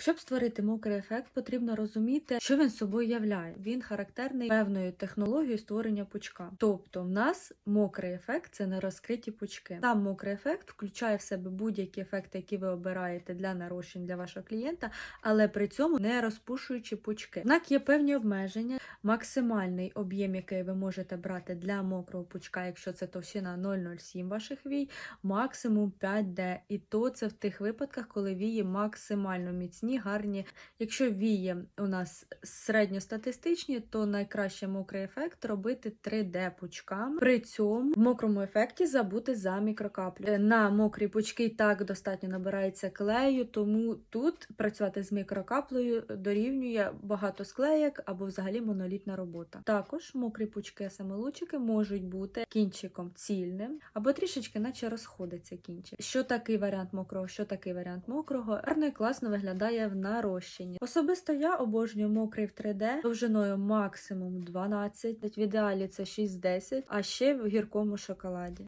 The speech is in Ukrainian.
Щоб створити мокрий ефект, потрібно розуміти, що він собою являє. Він характерний певною технологією створення пучка. Тобто, в нас мокрий ефект це не розкриті пучки. Сам мокрий ефект включає в себе будь-які ефекти, які ви обираєте для нарощень для вашого клієнта, але при цьому не розпушуючи пучки. Однак є певні обмеження. Максимальний об'єм, який ви можете брати для мокрого пучка, якщо це товщина 0,07 ваших вій, максимум 5D. І то це в тих випадках, коли вії максимально міцні, гарні. Якщо вії у нас середньостатистичні, то найкраще мокрий ефект робити 3D пучками. При цьому в мокрому ефекті забути за мікрокаплю. Е, На мокрі пучки так достатньо набирається клею, тому тут працювати з мікрокаплею дорівнює багато склеєк або взагалі монолітна робота. Також мокрі пучки, а саме лучики, можуть бути кінчиком цільним або трішечки, наче розходиться кінчик. Що такий варіант мокрого, що такий варіант мокрого, гарно і класно виглядає в нарощенні. Особисто я обожнюю мокрий в 3D довжиною максимум 12, в ідеалі це 6-10, а ще в гіркому шоколаді.